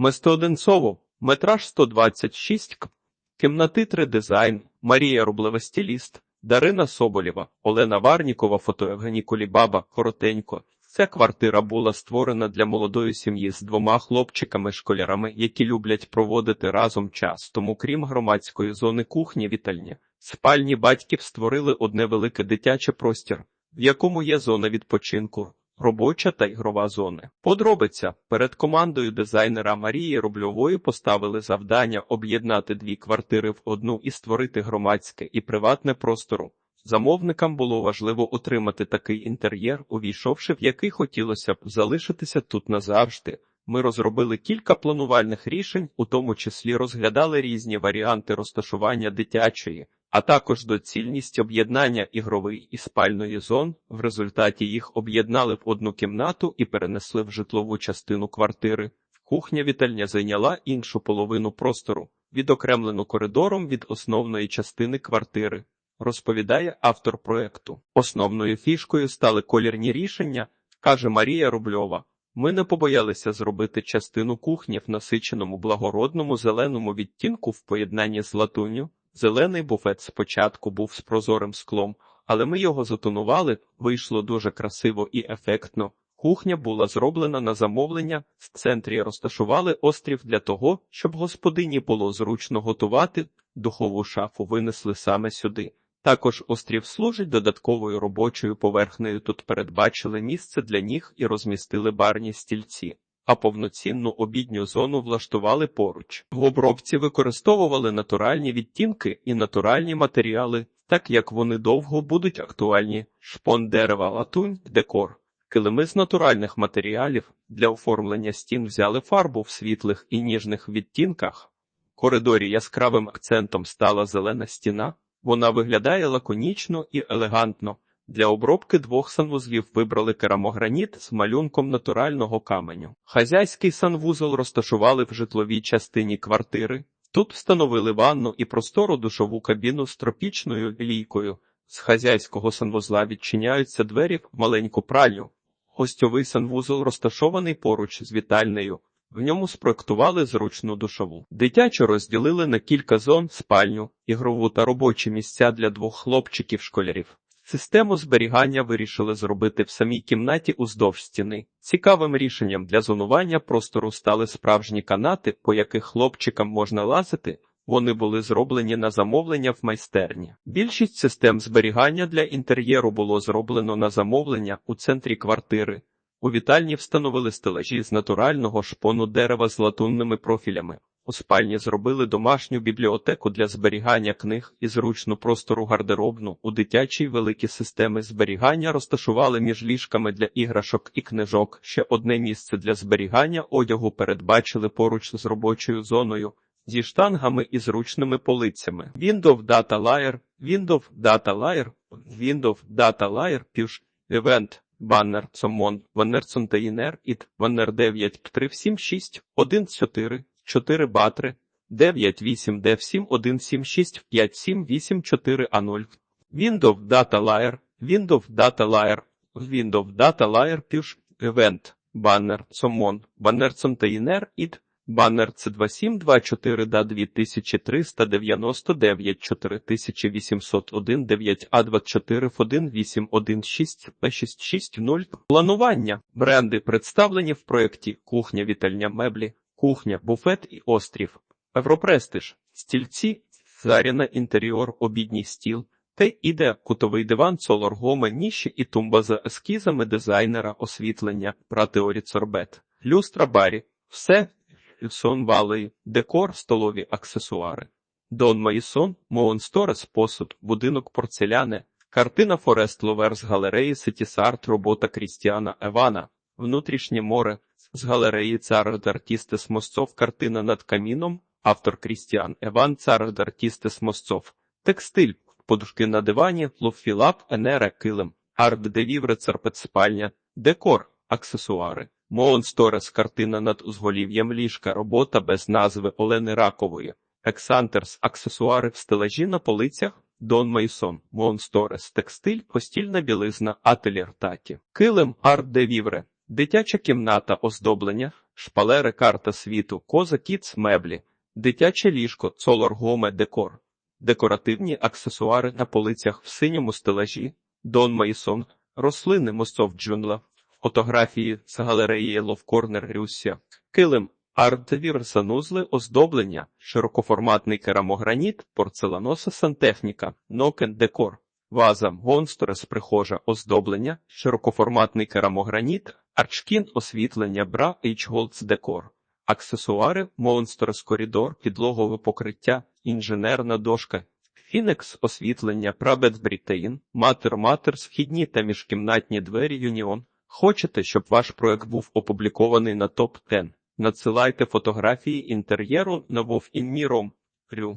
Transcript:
Место Одинцово, метраж 126 к. Кімнати 3 дизайн, Марія Рублева стиліст, Дарина Соболєва, Олена Варнікова, фото Євгеній Кулібаба, коротенько. Ця квартира була створена для молодої сім'ї з двома хлопчиками-школярами, які люблять проводити разом час. Тому, крім громадської зони кухні, вітальні, спальні батьків створили одне велике дитяче простір, в якому є зона відпочинку, робоча та ігрова зони. Подробиця перед командою дизайнера Марії Рубльової поставили завдання об'єднати дві квартири в одну і створити громадське і приватне простору. Замовникам було важливо отримати такий інтер'єр, увійшовши в який хотілося б залишитися тут назавжди. Ми розробили кілька планувальних рішень, у тому числі розглядали різні варіанти розташування дитячої, а також доцільність об'єднання ігрової і спальної зон. В результаті їх об'єднали в одну кімнату і перенесли в житлову частину квартири. Кухня вітальня зайняла іншу половину простору, відокремлену коридором від основної частини квартири. Розповідає автор проекту. Основною фішкою стали колірні рішення, каже Марія Рубльова. Ми не побоялися зробити частину кухні в насиченому благородному зеленому відтінку в поєднанні з латунню. Зелений буфет спочатку був з прозорим склом, але ми його затонували, вийшло дуже красиво і ефектно. Кухня була зроблена на замовлення, в центрі розташували острів для того, щоб господині було зручно готувати, духову шафу винесли саме сюди. Також острів служить додатковою робочою поверхнею. Тут передбачили місце для ніг і розмістили барні стільці, а повноцінну обідню зону влаштували поруч. В обробці використовували натуральні відтінки і натуральні матеріали, так як вони довго будуть актуальні: шпон дерева, латунь, декор. Килими з натуральних матеріалів для оформлення стін взяли фарбу в світлих і ніжних відтінках. В коридорі яскравим акцентом стала зелена стіна. Вона виглядає лаконічно і елегантно. Для обробки двох санвузлів вибрали керамограніт з малюнком натурального каменю. Хазяйський санвузол розташували в житловій частині квартири. Тут встановили ванну і простору душову кабіну з тропічною лійкою. З хазяйського санвузла відчиняються двері в маленьку пральню. Гостьовий санвузол розташований поруч з вітальнею. В ньому спроектували зручну душову. Дитячу розділили на кілька зон спальню, ігрову та робочі місця для двох хлопчиків-школярів. Систему зберігання вирішили зробити в самій кімнаті уздовж стіни. Цікавим рішенням для зонування простору стали справжні канати, по яких хлопчикам можна лазити. Вони були зроблені на замовлення в майстерні. Більшість систем зберігання для інтер'єру було зроблено на замовлення у центрі квартири. У вітальні встановили стелажі з натурального шпону дерева з латунними профілями. У спальні зробили домашню бібліотеку для зберігання книг і зручну простору гардеробну. У дитячій великі системи зберігання розташували між ліжками для іграшок і книжок. Ще одне місце для зберігання одягу передбачили поруч з робочою зоною зі штангами і зручними полицями. Windows Data Layer, Windows Data Layer, Windows Data Layer, Push, Event, Баннер, Сомон, Ваннер Сонтеїнер, Іт, Ваннер 9, 3, 7, 6, 1, 4, 4 Батри, 9, 8, Дев 7, 1, 7, 6, 5, 7, 8, 4, А0. Windows Data Layer, Windows Data Layer, Windows Data Layer, Push, Event, Баннер, Сомон, Баннер Сонтеїнер, Іт, Баннер С2724 да 2399 4801 9 а 24 18116 П660 Планування. Бренди представлені в проєкті Кухня вітальня меблі, кухня, буфет і острів. Европрестиж, стільці, заряна інтер'єр, обідній стіл. Те іде кутовий диван, солоргоми, ніші і тумба за ескізами дизайнера, освітлення, пратеорі Цорбет, люстра барі. Все Сон Валей, декор, столові аксесуари. Дон Маїсон, Моонсторес, посуд, будинок порцеляни, картина Форест Ловер з галереї Сетісарт, робота Крістіана Евана, внутрішнє море з галереї Цар Артістес Мосцов, картина над каміном, автор Крістіан Еван, Цар Артістес Мосцов, текстиль, подушки на дивані, лофілап, енера, килим, арт девівре, царпет спальня, декор, аксесуари. Моонсторес картина над узголів'ям ліжка, робота без назви Олени Ракової, Ексантерс, аксесуари в стелажі на полицях, Дон Мейсон, Моонсторес, текстиль, постільна білизна, ательєр таті, килим, арт де вівре, дитяча кімната оздоблення, шпалери карта світу, коза кіц меблі, дитяче ліжко, цолор гоме декор, декоративні аксесуари на полицях в синьому стелажі, Дон Мейсон, рослини Мосов Джунла, фотографії з галереї Ловкорнер Рюсся, килим, арт-девір санузли, оздоблення, широкоформатний керамограніт, порцеланоса сантехніка, нокен декор, ваза, гонсторес прихожа, оздоблення, широкоформатний керамограніт, арчкін освітлення, бра, H-Голдс декор. Аксесуари, Монстерс коридор, підлогове покриття, інженерна дошка, Фінекс освітлення, Прабет Брітеїн, Матер Матерс, вхідні та міжкімнатні двері Юніон. Хочете, щоб ваш проект був опублікований на топ 10 Надсилайте фотографії інтер'єру на Вов Інміром